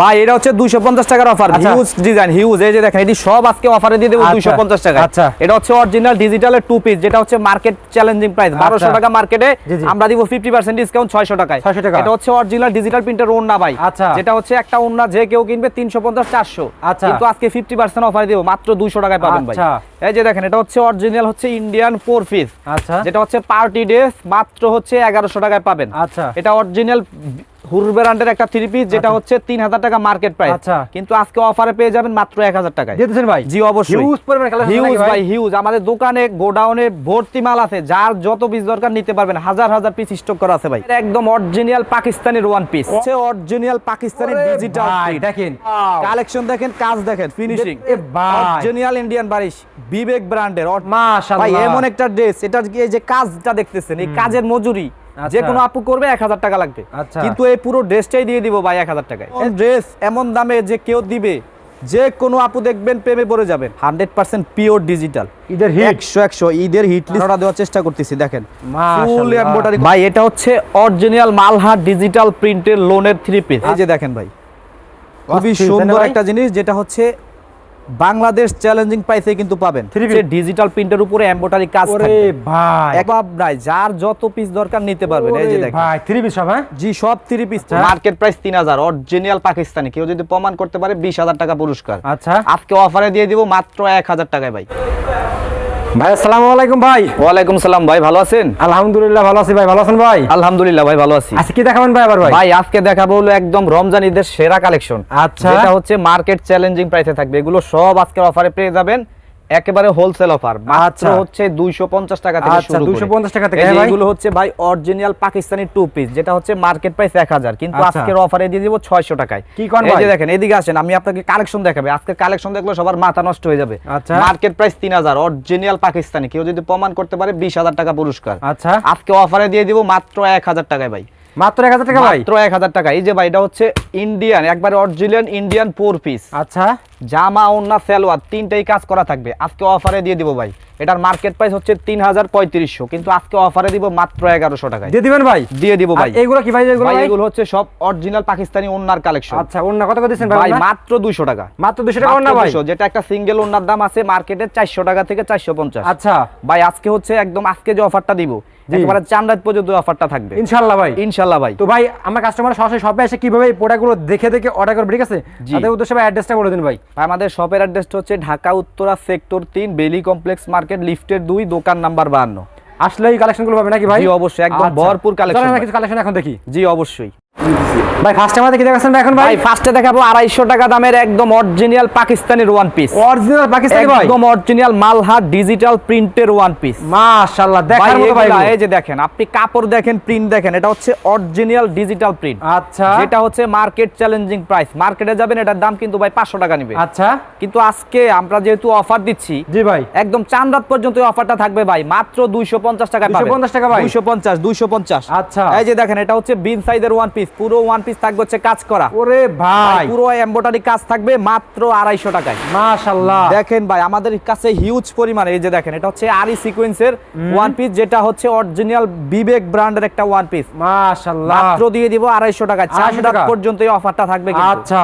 ভাই এটা হচ্ছে 250 টাকার অফার। হিউজ ডিজাইন হিউজ এই যে দেখেন এটি সব আজকে অফারে দিয়ে দেবো আচ্ছা। 250 টাকা আচ্ছা। এটা হচ্ছে অরিজিনাল ডিজিটালের টু পিস যেটা হচ্ছে মার্কেট চ্যালেঞ্জিং প্রাইস 1200 আচ্ছা। টাকা মার্কেটে। আমরা দিব 50% ডিসকাউন্ট 600 টাকায় 600 টাকা। এটা হচ্ছে অরিজিনাল ডিজিটাল প্রিন্টের ওন্না ভাই আচ্ছা। যেটা হচ্ছে একটা ওন্না যে কেউ কিনবে 350 400 আচ্ছা। কিন্তু আজকে 50% অফারে দিব মাত্র 200 টাকায় পাবেন ভাই আচ্ছা। এই যে দেখেন এটা হচ্ছে অরিজিনাল হচ্ছে ইন্ডিয়ান ফোর পিস আচ্ছা যেটা হচ্ছে পার্টি ড্রেস মাত্র হচ্ছে 1100 টাকায় পাবেন আচ্ছা এটা অরিজিনাল হুর ব্র্যান্ডের একটা থ্রি পিস যেটা হচ্ছে তিন হাজার টাকা মার্কেট প্রাইস আচ্ছা। কিন্তু আজকে অফারে পেয়ে যাবেন মাত্র এক হাজার টাকায়। ভাই? জি অবশ্যই। হিউজ পরিমাণ হিউজ ভাই? হিউজ আমাদের দোকানে গোডাউনে ভর্তি মাল আছে যার যত পিস দরকার নিতে পারবেন। হাজার হাজার পিস স্টক করা আছে ভাই। একদম অরিজিনাল পাকিস্তানি ওয়ান পিস হচ্ছে অরিজিনাল পাকিস্তানি ডিজিটাল দেখেন। কালেকশন দেখেন কাজ দেখেন finishing original Indian Barish Bibek ব্র্যান্ডের মাশাআল্লাহ। ভাই এমন একটা ড্রেস এটা কি যে কাজটা দেখতেছেন এই কাজের মজুরি। আচ্ছা। যে কোনো আপু করবে এক হাজার টাকা লাগবে। আচ্ছা। কিন্তু এই পুরো ড্রেসটাই দিয়ে দিব ভাই এক হাজার টাকায়। ড্রেস এমন দামে যে কেউ দিবে যে কোনো আপু দেখবেন প্রেমে পড়ে যাবেন। Hundred percent pure digital. ঈদের হিট একশো একশো ঈদের হিট লিস্ট দেওয়ার চেষ্টা করতেছি দেখেন। ভাই এটা হচ্ছে অরিজিনাল মালহার ডিজিটাল প্রিন্টের লোনের থ্রি পিস এই যে দেখেন ভাই। খুবই সুন্দর একটা জিনিস যেটা হচ্ছে বাংলাদেশ চ্যালেঞ্জিং প্রাইসে কিন্তু পাবেন। ডিজিটাল প্রিন্টের উপরে এমব্রয়ডারি কাজ করে থাকবে। ভাই। একবার নাই যার যত পিস দরকার নিতে পারবেন এই যে দেখেন। ভাই থ্রি পিস সব হ্যাঁ? জি সব থ্রি পিস। মার্কেট প্রাইস তিন হাজার অরিজিনাল পাকিস্তানি। কেউ যদি প্রমাণ করতে পারে বিশ হাজার টাকা পুরস্কার। আচ্ছা। আজকে অফারে দিয়ে দিব মাত্র এক হাজার টাকায় ভাই। ভাই আসসালামু আলাইকুম ভাই। ওয়ালাইকুম সালাম ভাই ভালো আছেন? আলহামদুলিল্লাহ ভালো আছি ভাই ভালো আছেন ভাই? আলহামদুলিল্লাহ ভাই ভালো আছি। আজকে কি দেখাবেন ভাই আবার ভাই? ভাই আজকে দেখাবো হলো একদম রমজান ঈদের সেরা কালেকশন আচ্ছা। এটা হচ্ছে মার্কেট চ্যালেঞ্জিং প্রাইসে থাকবে। এগুলো সব আজকের অফারে পেয়ে যাবেন। একেবারে হোলসেল অফার মাত্র আচ্ছা। হচ্ছে 250 টাকা থেকে আচ্ছা, শুরু করে। 250 টাকা থেকে, হ্যাঁ ভাই? এগুলো হচ্ছে ভাই অরিজিনাল পাকিস্তানি টু পিস যেটা হচ্ছে মার্কেট প্রাইস 1000 কিন্তু আচ্ছা। আজকের অফারে দিয়ে দিব 600 টাকায়। কি কোন এই যে দেখেন এদিকে আসেন আমি আপনাকে কালেকশন দেখাবে। আজকের কালেকশন দেখলে সবার মাথা নষ্ট হয়ে যাবে। আচ্ছা। Market price 3000 original Pakistani. কেউ যদি প্রমাণ করতে পারে 20000 টাকা পুরস্কার। আচ্ছা। আজকে অফারে দিয়ে দিব মাত্র 1000 টাকায় ভাই। মাত্র এক হাজার টাকা ভাই? মাত্র এক হাজার টাকা। এই যে ভাই এটা হচ্ছে ইন্ডিয়ান একবারে অরিজিনাল ইন্ডিয়ান ফোর পিস আচ্ছা। জামা ওন্না সালোয়ার তিনটাই কাজ করা থাকবে। আজকে অফারে দিয়ে দিব ভাই। এটার মার্কেট প্রাইস হচ্ছে তিন হাজার পঁয়ত্রিশশো। কিন্তু আজকে অফারে দিব মাত্র এগারোশো টাকায়। দিয়ে দিবেন ভাই? দিয়ে দিব ভাই। আর এইগুলো কি ভাই এগুলো ভাই এগুলো হচ্ছে সব অরিজিনাল পাকিস্তানি ওন্নার কালেকশন আচ্ছা অন্য কত করে দিচ্ছেন ভাই মাত্র দুশো টাকা। মাত্র 200 টাকা অন্য ভাই? যেটা একটা সিঙ্গেল ওন্নার দাম আছে মার্কেটে চারশো টাকা থেকে চারশো পঞ্চাশ। আচ্ছা। ভাই আজকে হচ্ছে একদম আজকে যে অফারটা দিব। একেবারে চান রাত পর্যন্ত অফারটা থাকবে। ইনশাআল্লাহ ভাই। ইনশাল্লাহ ভাই। তো ভাই আমার কাস্টমার সরাসরি শপে এসে কীভাবে এই প্রোডাক্টগুলো দেখে দেখে অর্ডার করবে ঠিক আছে। তাদের উদ্দেশ্যে ভাই অ্যাড্রেসটা বলে দিন ভাই। আমাদের শপের অ্যাড্রেসটা হচ্ছে Dhaka Uttara sector 3 Beli complex market লিফটের 2 দোকান নাম্বার বাহান্ন আসলে এই কালেকশনগুলো পাবে নাকি ভাই? জি, অবশ্যই, একদম আচ্ছা। ভরপুর কালেকশন কিছু কালেকশন এখন দেখি। জি অবশ্যই। ভাই ফার্স্ট টাইম দেখি দেখাচ্ছেন ভাই এখন ভাই? ফার্স্টে দেখাবো আড়াইশো টাকা দামের একদম অরিজিনাল পাকিস্তানের ওয়ান পিস অরিজিনাল পাকিস্তানি ভাই? একদম অরিজিনাল মালহার ডিজিটাল প্রিন্টের ওয়ান পিস মাশাআল্লাহ দেখার মতো ভাই এই যে দেখেন আপনি কাপড় দেখেন প্রিন্ট দেখেন এটা হচ্ছে অরিজিনাল ডিজিটাল প্রিন্ট আচ্ছা। যেটা হচ্ছে মার্কেট চ্যালেঞ্জিং প্রাইস মার্কেটে যাবেন এটার দাম কিন্তু ভাই পাঁচশো টাকা নিবে। আচ্ছা। কিন্তু আজকে আমরা যেহেতু অফার দিচ্ছি জি ভাই। একদম চান রাত পর্যন্ত এই অফারটা থাকবে ভাই। মাত্র 250 টাকা পাবেন। 250 টাকা ভাই? 250 250 আচ্ছা। এই যে দেখেন এটা হচ্ছে বিন সাইজের ওয়ান পিস পুরো ওয়ান পিস থাকবে হচ্ছে কাজ করা। ওরে ভাই। পুরো এমব্রয়ডারি কাজ থাকবে মাত্র 250 টাকায়। মাশাআল্লাহ দেখেন ভাই আমাদের কাছে হিউজ পরিমাণে এই যে দেখেন এটা হচ্ছে আরি সিকোয়েন্সের ওয়ান পিস যেটা হচ্ছে অরিজিনাল বিবেক ব্র্যান্ডের একটা ওয়ান পিস মাশাআল্লাহ মাত্র দিয়ে দিব 250 টাকায়। চারশো টাকা? পর্যন্ত এই অফারটা থাকবে আচ্ছা।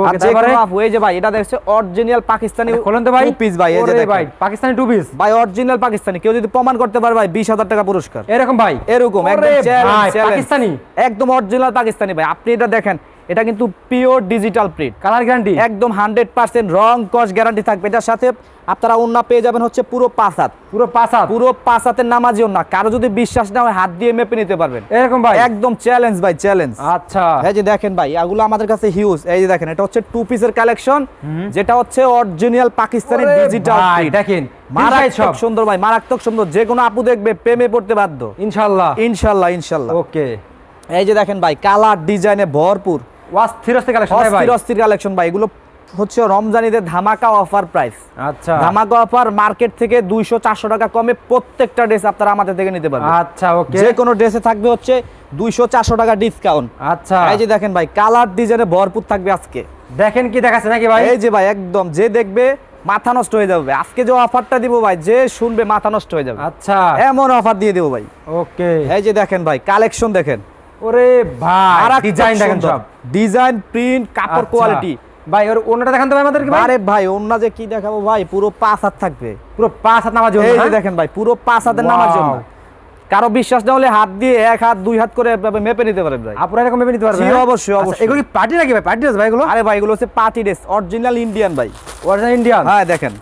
ওকে তারপরে? আপু, এই যে ভাই এটা দেখছে অরিজিনাল পাকিস্তানি তো ভাই। পিস ভাই এই যে ভাই পাকিস্তানি টু পিস ভাই অরিজিনাল পাকিস্তানি। কেউ যদি প্রমাণ করতে পারে ভাই বিশ হাজার টাকা পুরস্কার। এরকম ভাই? এরকম। পাকিস্তানি? একদম অরিজিনাল পাকিস্তানি ভাই। আপনি এটা দেখেন এটা কিন্তু pure digital print colour guarantee একদম হান্ড্রেড পার্সেন্ট রং কস গ্যারান্টি থাকবে। এটার সাথে আপনারা অন্য পেয়ে যাবেন হচ্ছে পুরো পাঁচ পুরো পাঁচ পুরো পাঁচ হাতের নামাজিও না। কারও যদি বিশ্বাস না হয় হাত দিয়ে মেপে নিতে পারবেন। এরকম ভাই? একদম চ্যালেঞ্জ ভাই চ্যালেঞ্জ আচ্ছা। এই যে দেখেন ভাই এগুলো আমাদের কাছে হিউজ এই যে দেখেন এটা হচ্ছে টু পিসের কালেকশন যেটা হচ্ছে অরিজিনাল পাকিস্তানি ডিজিটাল ভাই, দেখেন মারাত্মক সব সুন্দর ভাই মারাত্মক সুন্দর। যে কোনো আপু দেখবে প্রেমে পড়তে বাধ্য। ইনশাআল্লাহ ইনশাল্লাহ ইনশাল্লাহ। ওকে। এই যে দেখেন ভাই কালার ডিজাইনে ভরপুর। কালেকশন অস্থির অস্থির কালেকশন ভাই। এগুলো হচ্ছে রমজানিদের ধামাকা অফার প্রাইস আচ্ছা। ধামাকা অফার মার্কেট থেকে দুইশো চারশো টাকা কমে প্রত্যেকটা ড্রেস আপনারা আমাদের থেকে নিতে পারবেন। আচ্ছা ওকে যে কোনো ড্রেসে থাকবে হচ্ছে দুইশো চারশো টাকা ডিসকাউন্ট আচ্ছা। এই যে দেখেন ভাই কালার ডিজাইনে ভরপুর থাকবে আজকে। দেখেন কি দেখাচ্ছে নাকি ভাই? এই যে ভাই একদম যে দেখবে মাথা নষ্ট হয়ে যাবে। আজকে যে অফারটা দিব ভাই যে শুনবে মাথা নষ্ট হয়ে যাবে। আচ্ছা। এমন অফার দিয়ে দেবো ভাই। ওকে এই যে দেখেন ভাই কালেকশন দেখেন। ওরে ভাই ডিজাইন দেখেন সব ডিজাইন প্রিন্ট কাপড় আচ্ছা। কোয়ালিটি ভাই ওর ওনাটা দেখান তো ভাই আমাদেরকে ভাই। আরে ভাই অন্য যে কি দেখাবো ভাই পুরো পাঁচ হাত থাকবে। পুরো পাঁচ হাত নামাজ এই যে দেখেন ভাই পুরো পাঁচ হাতের নামার জন্য কারও বিশ্বাস না হলে হাত দিয়ে এক হাত দুই হাত করে মেপে নিতে পারেন ভাই। আপনারা এরকম ভেবে নিতে পারবেন হ্যাঁ? অবশ্যই, আচ্ছা, অবশ্যই। এগুলো কি পার্টি নাকি ভাই? পার্টি ড্রেস ভাই এগুলো? আরে ভাই এগুলো হচ্ছে পার্টি ড্রেস অরিজিনাল ইন্ডিয়ান ভাই। অরিজিনাল ইন্ডিয়ান হ্যাঁ দেখেন।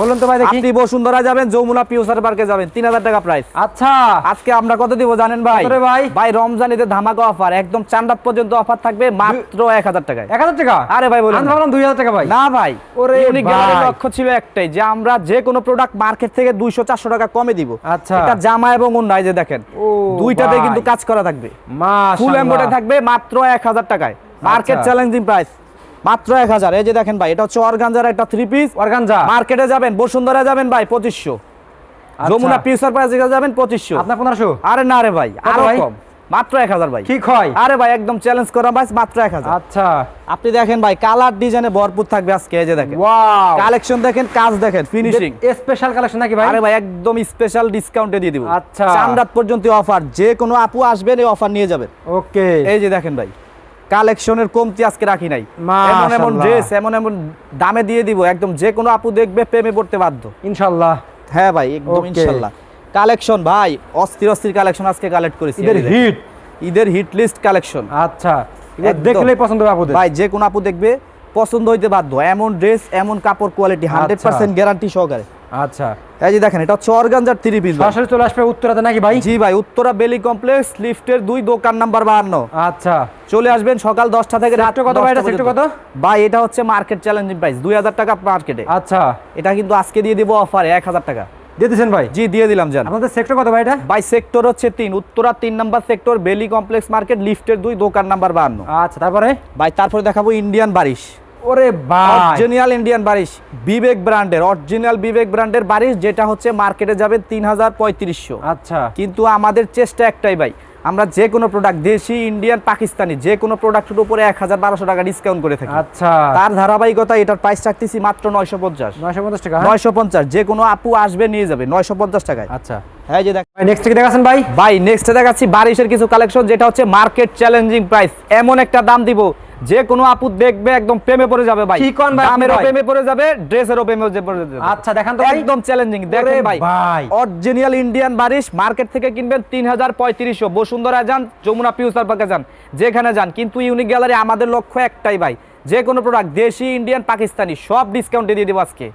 বলুন তো ভাই দেখি। আপনি বসুন্ধরা যাবেন যমুনা পিউসার পার্কে যাবেন। তিন হাজার টাকা প্রাইস আচ্ছা। আজকে আমরা কত দিব জানেন ভাই? কত রে ভাই? ভাই ধামাকা অফার একদম চান্দাত পর্যন্ত অফার থাকবে মাত্র এক হাজার টাকায়। এক হাজার টাকা? আরে ভাই বলুন আমি ভাবলাম দুই হাজার টাকা ভাই। না ভাই ওরে ইউনিক লক্ষ্য ছিল একটাই যে আমরা যে কোনো প্রোডাক্ট মার্কেট থেকে দুইশো চারশো টাকা কমে দিব। আচ্ছা। এটা জামা এবং অন্যায় যে দেখেন দুইটাতে কিন্তু কাজ করা থাকবে। ফুল মাশাআল্লাহ থাকবে মাত্র এক হাজার টাকায়। মার্কেট। চ্যালেঞ্জিং প্রাইস মাত্র এক হাজার। এই যে দেখেন ভাই এটা হচ্ছে অর্গানজার একটা থ্রি পিস অর্গানজা। মার্কেটে যাবেন বসুন্ধরা যাবেন ভাই পঁচিশশো। আচ্ছা। যমুনা পিউসার পার্কে যাবেন পঁচিশশো। আপনার পনেরোশো? আরে না রে ভাই আরও? কম মাত্র এক হাজার ভাই। কি খয় আরে ভাই একদম চ্যালেঞ্জ করা ভাই মাত্র এক হাজার। আচ্ছা। আপনি দেখেন ভাই কালার ডিজাইনে ভরপুর থাকবে আজকে এই যে দেখেন। ওয়াও কালেকশন দেখেন কাজ দেখেন ফিনিশিং স্পেশাল কালেকশন নাকি ভাই? আরে ভাই একদম স্পেশাল ডিসকাউন্টে দিয়ে দিব। আচ্ছা। চান রাত পর্যন্ত অফার যে কোনো আপু আসবেন এই অফার নিয়ে যাবেন। ওকে এই যে দেখেন ভাই। কালেকশনের কমতি আজকে রাখি নাই। এমন এমন ড্রেস এমন এমন দামে দিয়ে দিব একদম যে কোনো আপু দেখবে প্রেমে পড়তে বাধ্য। ইনশাল্লাহ হ্যাঁ ভাই একদম ইনশাল্লাহ কালেকশন ভাই অস্থির অস্থির কালেকশন আজকে কালেক্ট করেছি ঈদের। হিট ঈদের হিট লিস্ট কালেকশন। আচ্ছা দেখলেই পছন্দ হবে আপু ভাই যে কোনো আপু দেখবে পছন্দ হইতে বাধ্য। এমন ড্রেস এমন কাপড় কোয়ালিটি হান্ড্রেড পার্সেন্ট গ্যারান্টি সহকারে। আচ্ছা। এই যে দেখেন এটা হচ্ছে অর্গানজার থ্রি পিস সরাসরি চলে আসবে উত্তরাতে নাকি ভাই? জি ভাই উত্তরা বেলি কমপ্লেক্স লিফটের দুই দোকান নাম্বার বাহান্ন। আচ্ছা। চলে আসবেন সকাল দশটা থেকে রাত সেক্টর কত ভাই এটা? সেক্টর কত? ভাই এটা হচ্ছে মার্কেট চ্যালেঞ্জিং প্রাইস দুই হাজার টাকা মার্কেটে আচ্ছা। এটা কিন্তু আজকে দিয়ে দিব অফারে এক হাজার টাকা। দিয়ে দিচ্ছেন ভাই? জি দিয়ে দিলাম জান। আপনাদের সেক্টর কত ভাই এটা? বাই সেক্টর হচ্ছে তিন উত্তরা তিন number sector Beli complex market লিফটের দুই দোকান নাম্বার বাহান্ন। আচ্ছা তারপরে? ভাই তারপরে দেখাবো ইন্ডিয়ান বারিশ। ওরে অরিজিনাল ইন্ডিয়ান বারিশ বিবেক ব্র্যান্ডের অরিজিনাল বিবেক ব্র্যান্ডের বারিশ যেটা হচ্ছে মার্কেটে যাবে তিন হাজার পঁয়ত্রিশশো। আচ্ছা। কিন্তু আমাদের চেষ্টা একটাই ভাই আমরা যে কোনো প্রোডাক্ট দেশি ইন্ডিয়ান পাকিস্তানি যে কোনো প্রোডাক্টের উপরে এক হাজার বারোশো টাকা ডিসকাউন্ট করে থাকি। আচ্ছা। তার ধারাবাহিকতা এটার প্রাইস রাখতেছি মাত্র নয়শো পঞ্চাশ। নয়শো পঞ্চাশ টাকা হ্যাঁ? নয়শো পঞ্চাশ যে কোনো আপু আসবে নিয়ে যাবে নয়শো পঞ্চাশ টাকায়। আচ্ছা। হ্যাঁ যে দেখ নেক্সট থেকে দেখাচ্ছেন ভাই? ভাই নেক্সটে দেখাচ্ছি বারিশের কিছু কালেকশন যেটা হচ্ছে মার্কেট চ্যালেঞ্জিং প্রাইস এমন একটা দাম দিব যে কোনো আপু দেখবে একদম প্রেমে পড়ে যাবে ভাই। চিকন ভাই আমের দামেরও প্রেমে পড়ে যাবে ড্রেসেরও প্রেমে পড়ে যাবে। আচ্ছা দেখেন তো একদম চ্যালেঞ্জিং দেখেন ভাই। অরিজিনাল ইন্ডিয়ান বারিশ মার্কেট থেকে কিনবেন তিন হাজার পঁয়ত্রিশশো। বসুন্ধরা যান যমুনা পিউসার পার্কে যান যেখানে যান। কিন্তু ইউনিক গ্যালারি আমাদের লক্ষ্য একটাই ভাই যে কোনো প্রোডাক্ট দেশি ইন্ডিয়ান পাকিস্তানি সব ডিসকাউন্টে দিয়ে দেবো আজকে।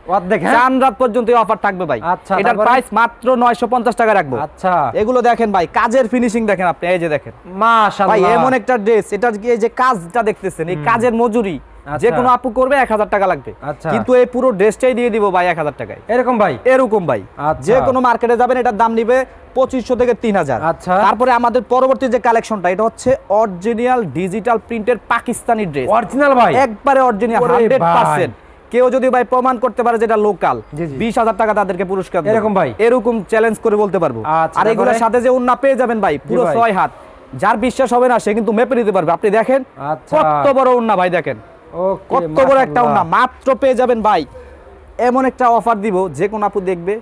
হ্যাঁ? চান রাত পর্যন্ত অফার থাকবে ভাই। আচ্ছা, এটার প্রাইস মাত্র নয়শো পঞ্চাশ টাকা রাখব। আচ্ছা। এগুলো দেখেন ভাই কাজের ফিনিশিং দেখেন আপনি এই যে দেখেন। মা ভাই এমন একটা ড্রেস এটা কি এই যে কাজটা দেখতেছেন এই কাজের মজুরি। যে কোনো আপু করবে এক হাজার টাকা লাগবে আচ্ছা। কিন্তু এই পুরো ড্রেসটাই দিয়ে দিব ভাই এক হাজার টাকায় এরকম ভাই এরকম ভাই আচ্ছা। যে কোনো মার্কেটে যাবেন এটার দাম নিবে পঁচিশশো থেকে তিন হাজার আচ্ছা। তারপরে আমাদের পরবর্তী যে কালেকশনটা এটা হচ্ছে অরিজিনাল ডিজিটাল প্রিন্টের পাকিস্তানি ড্রেস অরিজিনাল ভাই একবারে অরিজিনাল হান্ড্রেড। পার্সেন্ট কেউ যদি ভাই প্রমাণ করতে পারে যেটা লোকাল। বিশ হাজার টাকা তাদেরকে পুরস্কার। এরকম ভাই? এরকম চ্যালেঞ্জ করে বলতে পারব আচ্ছা, আর এগুলোর সাথে যে উন্না পেয়ে যাবেন ভাই পুরো ছয় হাত যার বিশ্বাস হবে না সে কিন্তু মেপে নিতে পারবে আপনি দেখেন আচ্ছা। কত বড় উন্না ভাই দেখেন কত বড় একটা উন্না মাত্র পেয়ে যাবেন ভাই। এমন একটা অফার দিব যে কোন আপু দেখবে।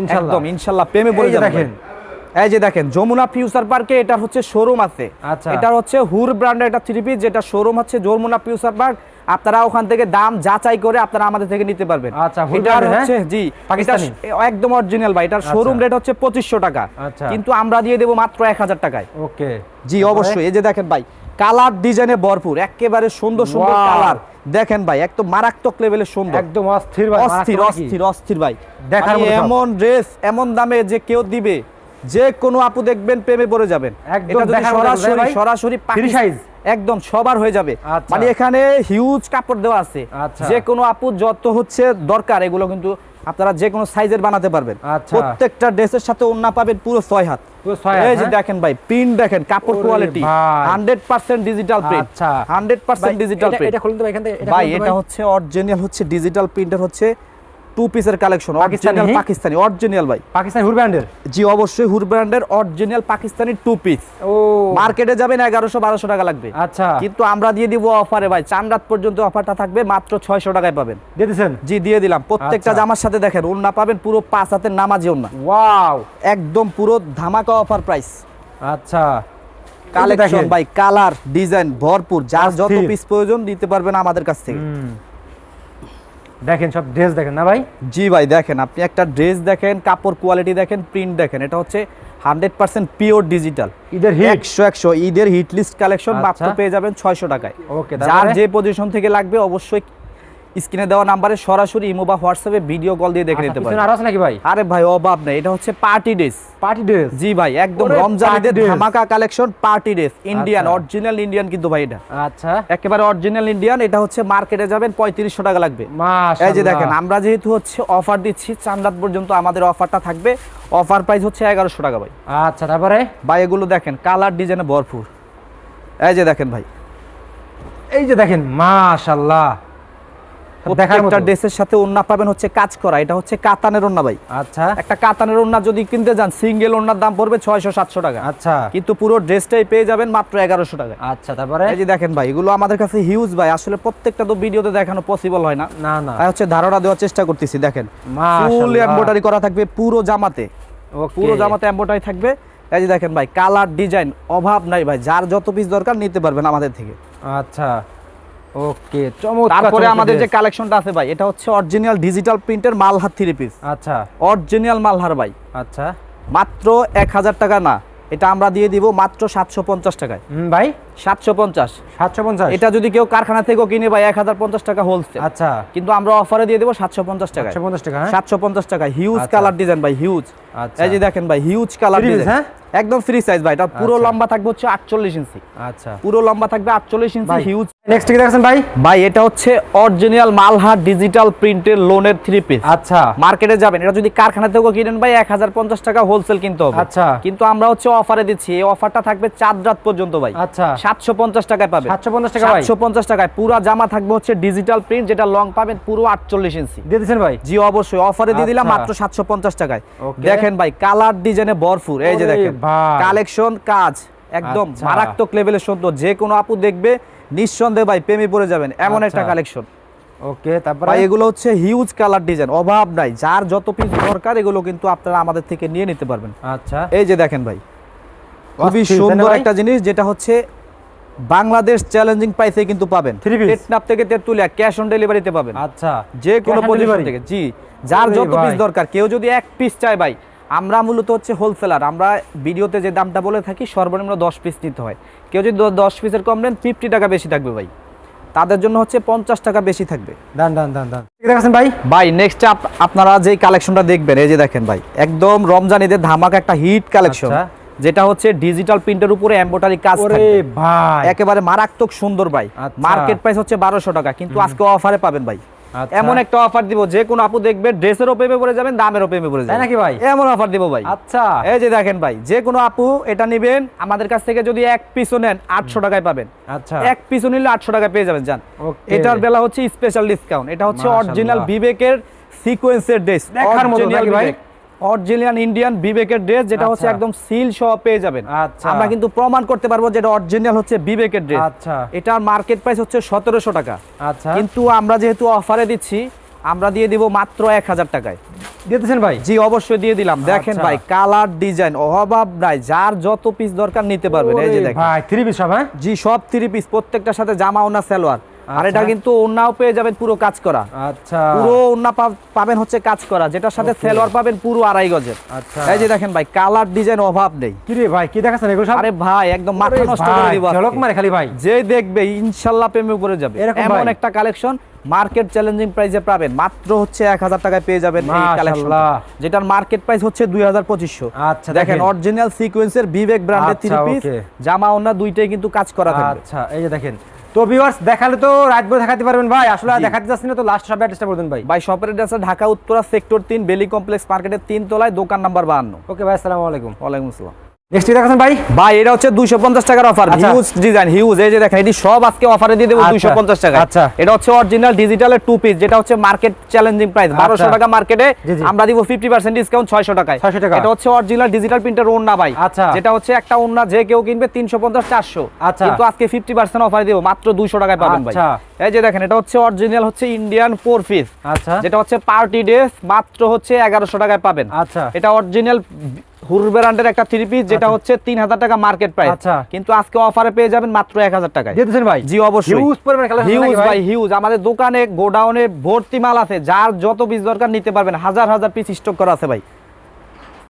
ইনশাআল্লাহ। একদম ইনশাল্লাহ প্রেমে যে দেখেন। এই যে দেখেন যমুনা ফিউচার পার্কে এটা হচ্ছে শোরুম আছে। আচ্ছা। এটা হচ্ছে হুর ব্র্যান্ডের একটা থ্রি পিস যেটা শোরুম হচ্ছে যমুনা ফিউচার পার্ক আপনারা ওখান থেকে দাম যাচাই করে আপনারা আমাদের থেকে নিতে পারবেন। আচ্ছা, এটার হচ্ছে জি পাকিস্তানি? একদম অরিজিনাল ভাই এটার শোরুম রেট হচ্ছে পঁচিশশো টাকা। আচ্ছা। কিন্তু আমরা দিয়ে দেবো মাত্র এক হাজার টাকায়। ওকে জি অবশ্যই। এই যে দেখেন ভাই কালার ডিজাইনে ভরপুর একেবারে সুন্দর সুন্দর কালার দেখেন ভাই একদম মারাত্মক লেভেলের সুন্দর একদম অস্থির ভাই অস্থির অস্থির অস্থির ভাই দেখার মানে মতো এমন ড্রেস এমন দামে যে কেউ দিবে যে কোনো আপু দেখবেন প্রেমে পড়ে যাবেন একদম সরাসরি। সরাসরি পাকিস্তান- size? একদম সবার হয়ে যাবে আচ্ছা। মানে এখানে হিউজ কাপড় দেওয়া আছে আচ্ছা। যে কোনো আপু যত হচ্ছে দরকার এগুলো কিন্তু আপনারা যে কোনো সাইজের বানাতে পারবেন আচ্ছা। প্রত্যেকটা ড্রেসের সাথে ওন্না পাবেন পুরো ছয় হাত, এই যে হ্যাঁ? দেখেন ভাই প্রিন্ট দেখেন কাপড় কোয়ালিটি ভাই। হান্ড্রেড পার্সেন্ট ডিজিটাল প্রিন্ট আচ্ছা। হান্ড্রেড পার্সেন্ট ডিজিটাল প্রিন্ট এটা খুলুন তো ভাই এখান থেকে ভাই এটা হচ্ছে অরিজিনাল হচ্ছে ডিজিটাল প্রিন্টার হচ্ছে টু পিসের কালেকশন অরিজিনাল পাকিস্তানি অরিজিনাল ভাই। পাকিস্তান হুর ব্র্যান্ডের জি অবশ্যই হুর ব্র্যান্ডের অরিজিনাল পাকিস্তানি টু পিস ও। মার্কেটে যাবেন এগারোশো বারোশো টাকা লাগবে। আচ্ছা। কিন্তু আমরা দিয়ে দিব অফারে ভাই চান রাত পর্যন্ত অফারটা থাকবে মাত্র ছয়শো টাকায় পাবেন। দিয়ে দিছেন জি দিয়ে দিলাম। প্রত্যেকটা আচ্ছা। জামার সাথে দেখেন ওন্না পাবেন পুরো পাঁচ হাতের নামাজি ওন্না ওয়াও! একদম পুরো ধামাকা অফার প্রাইস আচ্ছা। কালেকশন ভাই কালার ডিজাইন ভরপুর। যার যত পিস প্রয়োজন দিতে পারবেন আমাদের কাছ থেকে। দেখেন সব ড্রেস দেখেন না ভাই? জি ভাই দেখেন আপনি একটা ড্রেস দেখেন কাপড় কোয়ালিটি দেখেন প্রিন্ট দেখেন এটা হচ্ছে হান্ড্রেড পার্সেন্ট পিওর ডিজিটাল ঈদের একশো একশো ঈদের হিট লিস্ট কালেকশন মাত্র আচ্ছা। পেয়ে যাবেন ছয়শো টাকায়। ওকে যার যে পজিশন থেকে লাগবে অবশ্যই স্ক্রিনে দেওয়া নাম্বারে সরাসরি ইমো বা হোয়াটসঅ্যাপে ভিডিও কল দিয়ে দেখে আচ্ছা, নিতে পারেন। আরও আছে নাকি ভাই? আরে ভাই অভাব নাই। এটা হচ্ছে পার্টি ড্রেস পার্টি ড্রেস জি ভাই একদম ওরে রমজানিদের ধামাকা collection party dress Indian. Original Indian কিন্তু ভাই এটা। আচ্ছা। একেবারে অরিজিনাল ইন্ডিয়ান এটা হচ্ছে মার্কেটে যাবেন পঁয়ত্রিশশো টাকা লাগবে। মাশাআল্লাহ। এই যে দেখেন আমরা যেহেতু হচ্ছে অফার দিচ্ছি চান রাত পর্যন্ত আমাদের অফারটা থাকবে। অফার প্রাইস হচ্ছে এগারোশো টাকা ভাই। আচ্ছা তারপরে? ভাই এগুলো দেখেন কালার ডিজাইনে ভরপুর। এই যে দেখেন ভাই। এই যে দেখেন মাশাআল্লাহ। প্রত্যেকটা ড্রেসের সাথে ওন্না পাবেন হচ্ছে কাজ করা। এটা হচ্ছে কাতানের ওন্না ভাই। আচ্ছা। একটা কাতানের ওন্না যদি কিনতে যান সিঙ্গেল ওন্নার দাম পড়বে ছয়শো সাতশো টাকা। আচ্ছা। কিন্তু পুরো ড্রেসটাই পেয়ে যাবেন মাত্র এগারোশো টাকা আচ্ছা তারপরে? এই যে দেখেন ভাই এগুলো আমাদের কাছে হিউজ ভাই। আসলে প্রত্যেকটা তো ভিডিওতে দেখানো পসিবল হয় না। না না। তাই হচ্ছে ধারণা দেওয়ার চেষ্টা করতেছি দেখেন। ফুল এমব্রয়ডারি করা থাকবে পুরো জামাতে। পুরো জামাতে এমব্রয়ডারি থাকবে। এই যে দেখেন ভাই কালার ডিজাইন অভাব নাই ভাই। যার যত পিস দরকার নিতে পারবেন আমাদের থেকে। আচ্ছা। ওকে চমৎকার তারপরে আমাদের যে কালেকশনটা আছে ভাই এটা হচ্ছে অরিজিনাল ডিজিটাল প্রিন্টের মালহার থ্রি পিস আচ্ছা। অরিজিনাল মালহার ভাই। আচ্ছা। মাত্র এক হাজার টাকা না এটা আমরা দিয়ে দিব মাত্র সাতশো পঞ্চাশ টাকায়। হুম ভাই? সাতশো পঞ্চাশ। সাতশো পঞ্চাশ? এটা যদি কেউ কারখানা থেকেও কিনে ভাই এক হাজার পঞ্চাশ টাকা হোলসেল আচ্ছা। কিন্তু আমরা অফারে দিয়ে দেবো সাতশো পঞ্চাশ টাকা পঞ্চাশ টাকা হ্যাঁ? সাতশো পঞ্চাশ টাকা হিউজ। কালার ডিজাইন ভাই হিউজ আচ্ছা। এই যে দেখেন ভাই হিউজ কালার ডিজাইন হ্যাঁ? একদম ফ্রি সাইজ ভাই এটা পুরো আচ্ছা। লম্বা থাকবে হচ্ছে আটচল্লিশ ইঞ্চি আচ্ছা। পুরো লম্বা থাকবে আটচল্লিশ ইঞ্চি হিউজ নেক্সট কি দেখছেন ভাই? ভাই এটা হচ্ছে অরিজিনাল মালহার ডিজিটাল প্রিন্টের লোনের থ্রি পিস আচ্ছা। মার্কেটে যাবেন। এটা যদি কারখানা থেকেও কিনেন ভাই এক হাজার পঞ্চাশ টাকা হোলসেল কিনতে হবে। আচ্ছা। কিন্তু আমরা হচ্ছে অফারে দিচ্ছি। এই অফারটা থাকবে রাত পর্যন্ত ভাই। আচ্ছা। সাতশো পঞ্চাশ টাকায় পাবেন। সাতশো পঞ্চাশ টাকা ভাই? সাতশো পঞ্চাশ টাকায়। পুরো জামা থাকবে হচ্ছে ডিজিটাল প্রিন্ট যেটা লং পাবেন পুরো আটচল্লিশ ইঞ্চি দিয়ে দিচ্ছেন ভাই? জি অবশ্যই। অফারে দিয়ে দিলাম আচ্ছা। মাত্র সাতশো পঞ্চাশ টাকায়। দেখেন ভাই কালার ডিজাইনে ভরপুর। এই যে দেখেন। কালেকশন কাজ। একদম আচ্ছা। মারাত্মক লেভেলের সুন্দর যে কোনো আপু দেখবে নিঃসন্দেহে ভাই প্রেমে পড়ে যাবেন। এমন একটা আচ্ছা। কালেকশন ওকে তারপরে? ভাই এগুলো হচ্ছে হিউজ কালার ডিজাইন অভাব নাই। যার যত পিস দরকার এগুলো কিন্তু আপনারা আমাদের থেকে নিয়ে নিতে পারবেন। আচ্ছা। এই যে দেখেন ভাই খুবই সুন্দর একটা জিনিস যেটা হচ্ছে বাংলাদেশ চ্যালেঞ্জিং প্রাইসে কিন্তু পাবেন? টেটনাপ থেকে তেতুলিয়া ক্যাশ অন ডেলিভারিতে পাবেন। আচ্ছা। যে কোনো পজিশন থেকে জি। যার যত পিস দরকার কেউ যদি এক পিস চায় ভাই আমরা মূলত হচ্ছে হোলসেলার আমরা ভিডিওতে যে দামটা বলে থাকি সর্বনিম্ন দশ পিস নিতে হয়। কেউ যদি দশ পিসের কম নেন ফিফটি টাকা বেশি থাকবে ভাই। তাদের জন্য হচ্ছে পঞ্চাশ টাকা বেশি থাকবে। দান দান দান কি দেখছেন ভাই? ভাই নেক্সট আপনারা যে কালেকশনটা দেখবেন এই যে দেখেন ভাই একদম রমজান রমজানিদের ধামাকা একটা হিট কালেকশন আচ্ছা। যেটা হচ্ছে ডিজিটাল প্রিন্টের উপরে এমব্রয়ডারি কাজ থাকবে। ভাই। একেবারে মারাত্মক সুন্দর ভাই। আচ্ছা। মার্কেট প্রাইস হচ্ছে বারোশো টাকা কিন্তু আজকে অফারে পাবেন ভাই। আচ্ছা। এমন একটা অফার দিব যে কোনো আপু দেখবে ড্রেসেরও প্রেমে পড়ে যাবেন দামেরও প্রেমে পড়ে যাবেন। নাকি ভাই? এমন অফার দিব ভাই। আচ্ছা। এই যে দেখেন ভাই যে কোনো আপু এটা নেবেন আমাদের কাছ থেকে যদি এক পিসও নেন আটশো টাকায় পাবেন। আচ্ছা। এক পিসও নিলে আটশো টাকায় পেয়ে যাবেন যান. এটার বেলা হচ্ছে স্পেশাল ডিসকাউন্ট এটা হচ্ছে অরিজিনাল বিবেকের সিকোয়েন্সের ড্রেস দেখার মতো নাকি ভাই? অরিজিনাল ইন্ডিয়ান বিবেকের ড্রেস যেটা হচ্ছে আচ্ছা। একদম সিল সহ পেয়ে যাবেন। আচ্ছা। আমরা কিন্তু প্রমাণ করতে পারব যেটা অরিজিনাল হচ্ছে বিবেকের ড্রেস। আচ্ছা। এটার মার্কেট প্রাইস হচ্ছে সতেরোশো টাকা। আচ্ছা। কিন্তু আমরা যেহেতু অফারে দিচ্ছি আমরা দিয়ে দিব মাত্র এক হাজার টাকায়। দিয়ে দিচ্ছেন ভাই? জি অবশ্যই দিয়ে দিলাম। দেখেন আচ্ছা। ভাই কালার ডিজাইন অভাব নাই। যার যত পিস দরকার নিতে পারবেন। এই যে দেখেন। ভাই থ্রি পিস সব হ্যাঁ? জি সব থ্রি পিস প্রত্যেকটার সাথে জামা ওনা সালোয়ার। আর আচ্ছা। এটা কিন্তু ওনাও পেয়ে যাবেন পুরো কাজ করা। আচ্ছা। পুরো ওনা পাবেন হচ্ছে কাজ করা যেটার সাথে. সালোয়ার পাবেন পুরো আড়াই গজের। আচ্ছা। এই যে দেখেন ভাই কালার ডিজাইন অভাব নেই। কি রে ভাই কি দেখাচ্ছেন এগুলো আরে ভাই একদম মাথা নষ্ট করে দিব ঝলক মারে খালি ভাই। যে দেখবে ইনশাল্লাহ প্রেমে পড়ে যাবে। এমন একটা কালেকশন মার্কেট চ্যালেঞ্জিং প্রাইসে পাবেন। মাত্র হচ্ছে এক হাজার টাকায় পেয়ে যাবেন এই কালেকশন যেটার মার্কেট প্রাইস হচ্ছে দুই হাজার পঁচিশশো। আচ্ছা দেখেন অরিজিনাল সিকোয়েন্সের বিবেক ব্র্যান্ডের থ্রি আচ্ছা, পিস জামা ওনা দুইটাই কিন্তু কাজ করা থাকবে। আচ্ছা এই যে দেখেন তো ভিউয়ার্স দেখালে তো রাত ভোর দেখাতে পারবেন ভাই। আসলে দেখাতে যাচ্ছি না তো লাস্ট সব অ্যাড্রেসটা বলবেন ভাই। ভাই শপের অ্যাড্রেস ঢাকা উত্তরা সেক্টর তিন বেলি কমপ্লেক্স মার্কেটের তিন তলায় দোকান নাম্বার বাহান্ন। ওকে ভাই আসসালামু আলাইকুম। ওয়ালাইকুম আসসালাম। নেক্সট কি ভাই ভাই এটা হচ্ছে দুইশো পঞ্চাশ টাকার অফার। হিউজ ডিজাইন হিউজ এই যে দেখেন এটি সব আজকে অফারে দিয়ে দেবো আচ্ছা। দুইশো পঞ্চাশ টাকা আচ্ছা। এটা হচ্ছে অরিজিনাল ডিজিটালের টু পিস যেটা হচ্ছে মার্কেট চ্যালেঞ্জিং প্রাইস বারোশো টাকা মার্কেটে। আমরা দিব ফিফটি পার্সেন্ট ডিসকাউন্ট ছয়শো টাকায় 600 টাকা। এটা হচ্ছে অরিজিনাল ডিজিটাল প্রিন্টার ওন্না ভাই আচ্ছা। যেটা হচ্ছে একটা ওন্না যে কেউ কিনবে তিনশো পঞ্চাশ চারশো আচ্ছা। কিন্তু আজকে ফিফটি পার্সেন্ট অফার দিব মাত্র দুইশো টাকায় পাবেন ভাই আচ্ছা। এই যে দেখেন এটা হচ্ছে অরিজিনাল হচ্ছে ইন্ডিয়ান ফোর পিস আচ্ছা যেটা হচ্ছে পার্টি ড্রেস মাত্র হচ্ছে এগারোশো টাকায় পাবেন আচ্ছা এটা অরিজিনাল ব্র্যান্ডের একটা থ্রি পিস যেটা হচ্ছে তিন হাজার টাকা মার্কেট প্রাইস আচ্ছা। কিন্তু আজকে অফারে পেয়ে যাবেন মাত্র এক হাজার টাকায়। দিয়ে ভাই? জি অবশ্যই। হিউজ পরিমাণ কালেকশন হিউজ ভাই? হিউজ আমাদের দোকানে গোডাউনে ভর্তি মাল আছে যার যত পিস দরকার নিতে পারবেন। হাজার হাজার পিস স্টক করা আছে ভাই।